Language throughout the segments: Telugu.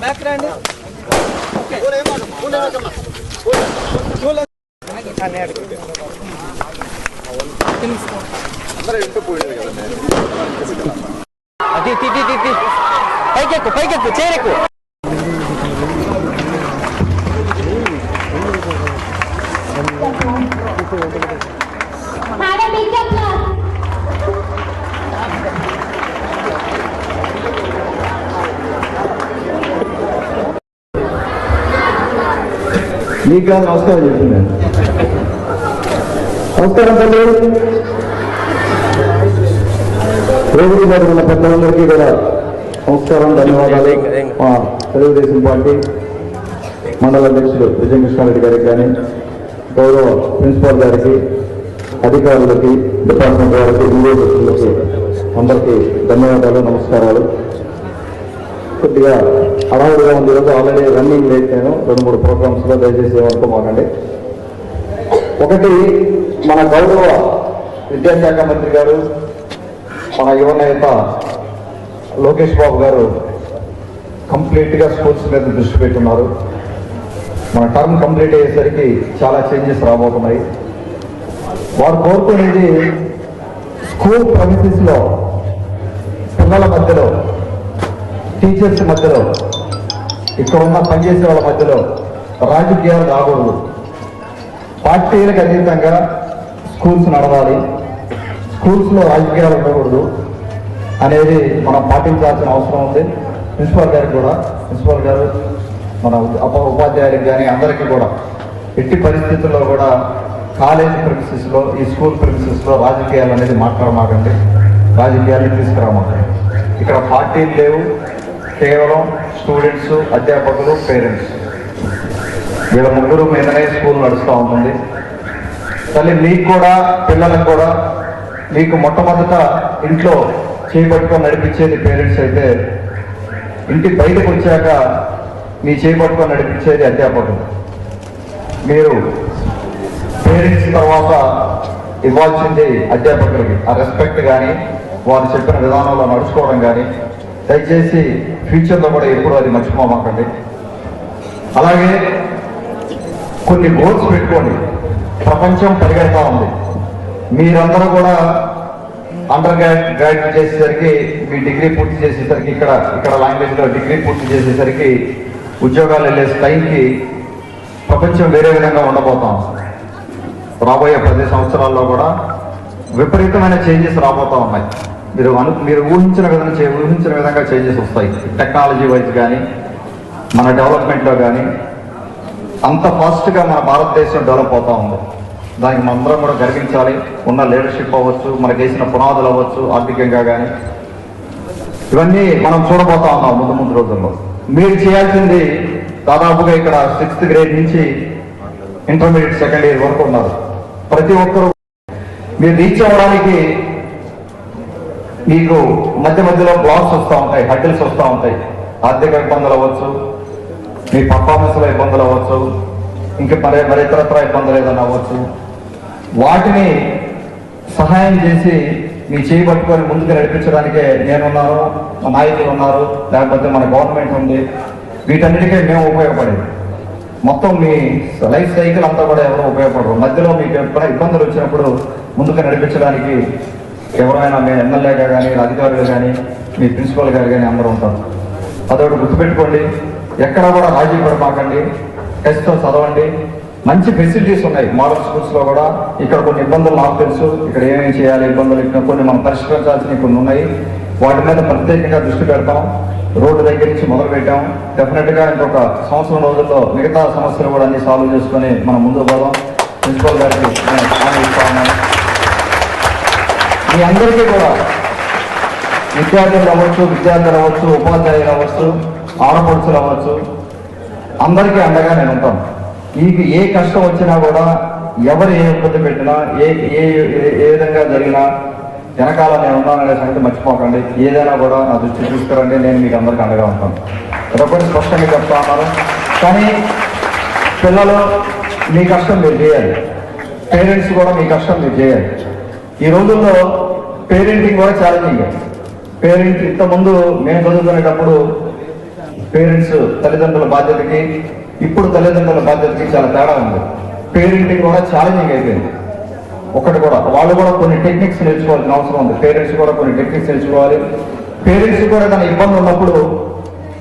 బ్యాక్ రండి. అది తిట్టి తిట్టి పైకెక్కు పైకెక్కు చేరెక్కు మీకు కాదు నమస్కారం చెప్తున్నాను నమస్కారం తల్లి వేదిక మీద ఉన్న పెద్దలందరికీ కూడా నమస్కారం ధన్యవాదాలు. మా తెలుగుదేశం పార్టీ మండల అధ్యక్షులు విజయకృష్ణారెడ్డి గారికి కానీ గౌరవ ప్రిన్సిపాల్ గారికి అధికారులకి డిపార్ట్మెంట్ వారికి వినియోగస్తులకి అందరికీ ధన్యవాదాలు నమస్కారాలు. కొద్దిగా హడావుడిగా ఉంది. ఈరోజు ఆల్రెడీ రన్నింగ్ లేట్ నేను. రెండు మూడు ప్రోగ్రామ్స్లో దయచేసి ఏమనుకోమానండి ఒకటి మన గౌరవ విద్యాశాఖ మంత్రి గారు మన యువ నేత లోకేష్ బాబు గారు కంప్లీట్గా స్పోర్ట్స్ మీద దృష్టి పెట్టున్నారు. మన టర్మ్ కంప్లీట్ అయ్యేసరికి చాలా చేంజెస్ రాబోతున్నాయి. వారు కోరుకునేది స్కూల్ ప్రమిసెస్లో పిల్లల మధ్యలో టీచర్స్ మధ్యలో ఇక్కడ ఉన్న పనిచేసే వాళ్ళ మధ్యలో రాజకీయాలు రాకూడదు. పార్టీలకు అతీతంగా స్కూల్స్ నడవాలి. స్కూల్స్లో రాజకీయాలు ఉండకూడదు అనేది మనం పాటించాల్సిన అవసరం ఉంది. ప్రిన్సిపాల్ గారికి కూడా ప్రిన్సిపాల్ గారు మన ఉప ఉపాధ్యాయులకు కానీ అందరికీ కూడా ఎట్టి పరిస్థితుల్లో కూడా కాలేజ్ ప్రిన్సెస్లో ఈ స్కూల్ ప్రిన్సెస్లో రాజకీయాలు అనేది మాట్లాడమాకండి. రాజకీయాలు తీసుకురామాకండి. ఇక్కడ పార్టీలు లేవు కేవలం స్టూడెంట్స్ అధ్యాపకులు పేరెంట్స్ వీళ్ళ ముగ్గురు మీదనే స్కూల్ నడుస్తూ ఉంటుంది. తల్లి మీకు కూడా పిల్లలకు కూడా మీకు మొట్టమొదట ఇంట్లో చేపట్టుకొని నడిపించేది పేరెంట్స్ అయితే ఇంటి బయటకు వచ్చాక మీ చేపట్టుకొని నడిపించేది అధ్యాపకులు. మీరు పేరెంట్స్ తర్వాత ఇవ్వాల్సింది అధ్యాపకులకి. ఆ రెస్పెక్ట్ కానీ వారు చెప్పిన విధానంలో నడుచుకోవడం కానీ దయచేసి ఫ్యూచర్లో కూడా ఎప్పుడు అది మర్చిపోమాకండి. అలాగే కొన్ని గోల్స్ పెట్టుకోండి. ప్రపంచం పరిగెడతా ఉంది. మీరందరూ కూడా అండర్ గ్రాడ్ గ్రాడ్యుయేట్ చేసేసరికి మీ డిగ్రీ పూర్తి చేసేసరికి ఇక్కడ ఇక్కడ లాంగ్వేజ్లో డిగ్రీ పూర్తి చేసేసరికి ఉద్యోగాలు వెళ్ళే టైంకి ప్రపంచం వేరే విధంగా ఉండబోతాం. రాబోయే పది సంవత్సరాల్లో కూడా విపరీతమైన చేంజెస్ రాబోతా ఉన్నాయి. మీరు అను మీరు ఊహించిన విధంగా చే- ఊహించిన విధంగా చేంజెస్ వస్తాయి. టెక్నాలజీ వైజ్ కానీ మన డెవలప్మెంట్లో కానీ అంత ఫాస్ట్గా మన భారతదేశం డెవలప్ అవుతూ ఉంది. దానికి మనందరం కూడా గర్వించాలి. ఉన్న లీడర్షిప్ అవ్వచ్చు మనకు వేసిన పునాదులు అవ్వచ్చు ఆర్థికంగా కానీ ఇవన్నీ మనం చూడబోతా ఉన్నాం ముందు ముందు రోజుల్లో. మీరు చేయాల్సింది దాదాపుగా ఇక్కడ సిక్స్త్ గ్రేడ్ నుంచి ఇంటర్మీడియట్ సెకండ్ ఇయర్ వరకు ఉన్నారు. ప్రతి ఒక్కరూ మీరు రీచ్ అవ్వడానికి మీకు మధ్య మధ్యలో బ్లాక్స్ వస్తూ ఉంటాయి హడ్డిల్స్ వస్తూ ఉంటాయి. ఆర్థిక ఇబ్బందులు అవ్వచ్చు మీ పర్ఫార్మెన్స్లో ఇబ్బందులు అవ్వచ్చు ఇంకా మరి మరి ఇతరత్ర ఇబ్బందులు ఏదైనా అవ్వచ్చు. వాటిని సహాయం చేసి మీ చేయి పట్టుకొని ముందుకు నడిపించడానికే నేనున్నాను మా నాయకులు ఉన్నారు లేకపోతే మన గవర్నమెంట్ ఉంది. వీటన్నిటికీ మేము ఉపయోగపడేది. మొత్తం మీ లైఫ్ సైకిల్ అంతా కూడా ఎవరు ఉపయోగపడరు. మధ్యలో మీకు ఎప్పుడైనా ఇబ్బందులు వచ్చినప్పుడు ముందుకు నడిపించడానికి ఎవరైనా మీ ఎమ్మెల్యేగా కానీ అధికారులు కానీ మీ ప్రిన్సిపల్ గారు కానీ అందరూ ఉంటారు. అదొకటి గుర్తుపెట్టుకోండి. ఎక్కడ కూడా రాజీ పడమాకండి. టెస్ట్తో చదవండి. మంచి ఫెసిలిటీస్ ఉన్నాయి. మోడల్ స్కూల్స్లో కూడా ఇక్కడ కొన్ని ఇబ్బందులు నాకు తెలుసు. ఇక్కడ ఏమేమి చేయాలి ఇబ్బందులు ఇక్కడ కొన్ని మనం పరిష్కరించాల్సినవి కొన్ని ఉన్నాయి. వాటి మీద ప్రత్యేకంగా దృష్టి పెడతాం. రోడ్డు దగ్గర నుంచి మొదలు పెట్టాం. డెఫినెట్గా ఇంకొక సంవత్సరం రోజుల్లో మిగతా సమస్యలు కూడా అన్ని సాల్వ్ చేసుకొని మనం ముందుకు పోదాం. ప్రిన్సిపల్ గారికి మీ అందరికీ కూడా విద్యార్థులు అవ్వచ్చు విద్యార్థులు అవ్వచ్చు ఉపాధ్యాయులు అవ్వచ్చు ఆడపడుచులు అవ్వచ్చు అందరికీ అండగా నేను ఉంటాను మీకు ఏ కష్టం వచ్చినా కూడా ఎవరు ఏ ఇబ్బంది పెట్టినా ఏ ఏ ఏ- ఏ విధంగా జరిగినా వెనకాల నేను ఉన్నాననే సంగతి మర్చిపోకండి. ఏదైనా కూడా నా దృష్టి తీసుకురండి. నేను మీకు అందరికీ అండగా ఉంటాను అదొకటి స్పష్టంగా చెప్తా ఉన్నాను. కానీ పిల్లలు మీ కష్టం మీరు చేయాలి. పేరెంట్స్ కూడా మీ కష్టం మీరు చేయాలి. ఈ రోజుల్లో పేరెంటింగ్ కూడా ఛాలెంజింగ్ పేరెంట్స్ ఇంతకుముందు నేను చదువుకునేటప్పుడు పేరెంట్స్ తల్లిదండ్రుల బాధ్యతకి ఇప్పుడు తల్లిదండ్రుల బాధ్యతకి చాలా తేడా ఉంది. పేరెంటింగ్ కూడా ఛాలెంజింగ్ అయిపోయింది ఒకటి కూడా వాళ్ళు కూడా కొన్ని టెక్నిక్స్ నేర్చుకోవాల్సిన అవసరం ఉంది. పేరెంట్స్ కూడా కొన్ని టెక్నిక్స్ నేర్చుకోవాలి. పేరెంట్స్ కూడా ఏదైనా ఇబ్బంది ఉన్నప్పుడు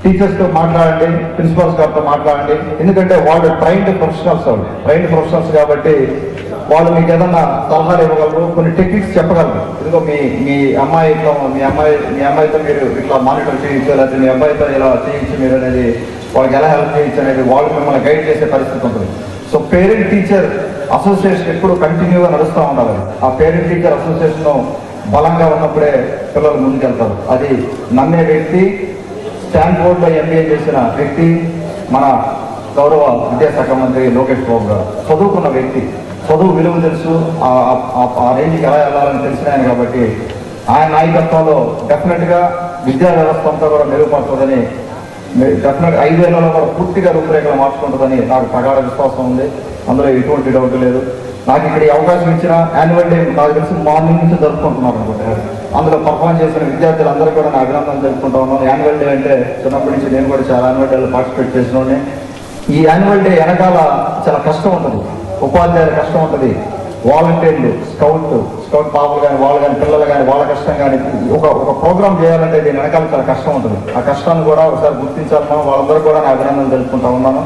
టీచర్స్తో మాట్లాడండి ప్రిన్సిపల్స్ గారితో మాట్లాడండి. ఎందుకంటే వాళ్ళు ట్రైన్డ్ ప్రొఫెషనల్స్ వాళ్ళు. ట్రైన్డ్ ప్రొఫెషనల్స్ కాబట్టి వాళ్ళు మీకు ఏదన్నా సలహాలు ఇవ్వగలరు? కొన్ని టెక్నిక్స్ చెప్పగలరు. ఎందుకో మీ మీ అమ్మాయి మీ అమ్మాయి మీ అమ్మాయితో మీరు ఇట్లా మానిటర్ చేయించు లేకపోతే మీ అబ్బాయితో ఇలా చేయించు మీరు అనేది వాళ్ళకి ఎలా హెల్ప్ చేయొచ్చు అనేది వాళ్ళు మిమ్మల్ని గైడ్ చేసే పరిస్థితి ఉంటుంది. సో పేరెంట్ టీచర్ అసోసియేషన్ ఎప్పుడు కంటిన్యూగా నడుస్తూ ఉండాలి. ఆ పేరెంట్ టీచర్ అసోసియేషన్ బలంగా ఉన్నప్పుడే పిల్లలు ముందుకెళ్తారు. అది నమ్మే వ్యక్తి స్టాన్ఫోర్డ్లో ఎంబీఏ చేసిన వ్యక్తి మన గౌరవ విద్యాశాఖ మంత్రి లోకేష్ బాబు గారు. చదువుకున్న వ్యక్తి. చదువు విలువ తెలుసు ఆ- ఆ- రేంజ్కి ఎలా వెళ్ళాలని తెలిసిన ఆయన కాబట్టి ఆయన నాయకత్వంలో డెఫినెట్గా విద్యా వ్యవస్థ అంతా కూడా మెరుగుపడుతుందని డెఫినెట్ ఐదేళ్ళలో కూడా పూర్తిగా రూపురేఖలు మార్చుకుంటుందని నాకు ప్రగాఢ విశ్వాసం ఉంది. అందులో ఎటువంటి డౌట్ లేదు. నాకు ఇక్కడ అవకాశం ఇచ్చిన యాన్యువల్ డే నాకు తెలిసి మార్నింగ్ నుంచి జరుపుకుంటున్నారు అనుకుంటారు అందులో పర్ఫామ్ చేసిన విద్యార్థులందరూ కూడా నా అభినందన జరుపుకుంటా ఉన్నాను. యాన్యువల్ డే అంటే చిన్నప్పటి నుంచి నేను కూడా చాలా యాన్యువల్ డేలో పార్టిసిపేట్ చేసిన ఈ యాన్యువల్ డే వెనకాల చాలా కష్టం ఉంటుంది. ఉపాధ్యాయుల కష్టం ఉంటుంది. వాలంటీర్లు స్కౌట్ స్కౌట్ పాపలు కానీ వాళ్ళు కానీ పిల్లలు కానీ వాళ్ళ కష్టం కానీ ఒక ఒక ప్రోగ్రామ్ చేయాలంటే దీని వెనకాల చాలా కష్టం ఉంటుంది. ఆ కష్టాన్ని కూడా ఒకసారి గుర్తించాలి మనం వాళ్ళందరూ కూడా నా అభినందన తెలుపుకుంటా ఉన్నాను.